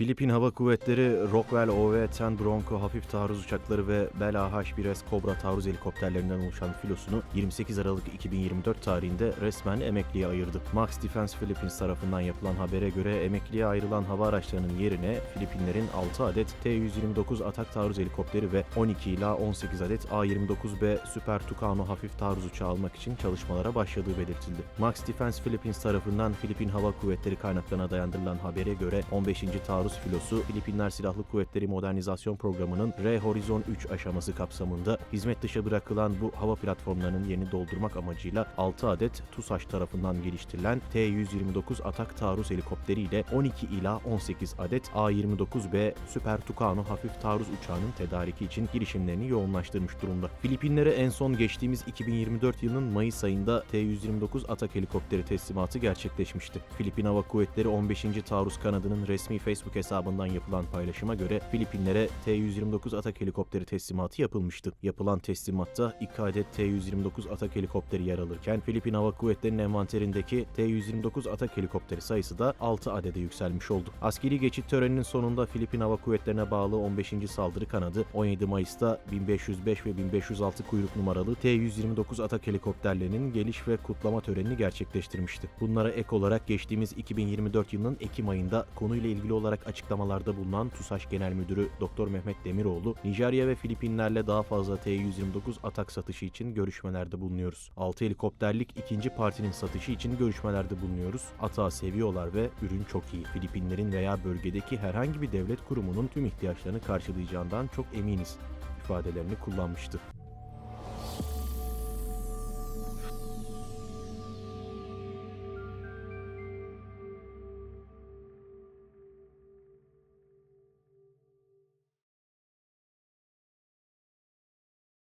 Filipin Hava Kuvvetleri Rockwell OV-10 Bronco hafif taarruz uçakları ve Bell AH-1S Cobra taarruz helikopterlerinden oluşan filosunu 28 Aralık 2024 tarihinde resmen emekliye ayırdı. Max Defense Philippines tarafından yapılan habere göre emekliye ayrılan hava araçlarının yerine Filipinlerin 6 adet T-129 atak taarruz helikopteri ve 12 ila 18 adet A-29B Super Tucano hafif taarruz uçağı almak için çalışmalara başladığı belirtildi. Max Defense Philippines tarafından Filipin Hava Kuvvetleri kaynaklarına dayandırılan habere göre 15. taarruz filosu Filipinler Silahlı Kuvvetleri Modernizasyon Programı'nın R-Horizon 3 aşaması kapsamında hizmet dışı bırakılan bu hava platformlarının yerini doldurmak amacıyla 6 adet TUSAŞ tarafından geliştirilen T-129 atak taarruz helikopteri ile 12 ila 18 adet A-29B Super Tucano hafif taarruz uçağının tedariki için girişimlerini yoğunlaştırmış durumda. Filipinlere en son geçtiğimiz 2024 yılının Mayıs ayında T-129 atak helikopteri teslimatı gerçekleşmişti. Filipin Hava Kuvvetleri 15. Taarruz Kanadı'nın resmi Facebook hesabından yapılan paylaşıma göre Filipinlere T-129 atak helikopteri teslimatı yapılmıştı. Yapılan teslimatta 2 adet T-129 atak helikopteri yer alırken Filipin Hava Kuvvetleri'nin envanterindeki T-129 atak helikopteri sayısı da 6 adede yükselmiş oldu. Askeri geçit töreninin sonunda Filipin Hava Kuvvetleri'ne bağlı 15. Saldırı Kanadı 17 Mayıs'ta 1505 ve 1506 kuyruk numaralı T-129 atak helikopterlerinin geliş ve kutlama törenini gerçekleştirmişti. Bunlara ek olarak geçtiğimiz 2024 yılının Ekim ayında konuyla ilgili olarak açıklamalarda bulunan TUSAŞ Genel Müdürü Dr. Mehmet Demiroğlu, Nijerya ve Filipinlerle daha fazla T-129 atak satışı için görüşmelerde bulunuyoruz. 6 helikopterlik ikinci partinin satışı için görüşmelerde bulunuyoruz. Atağı seviyorlar ve ürün çok iyi. Filipinlerin veya bölgedeki herhangi bir devlet kurumunun tüm ihtiyaçlarını karşılayacağından çok eminiz ifadelerini kullanmıştı.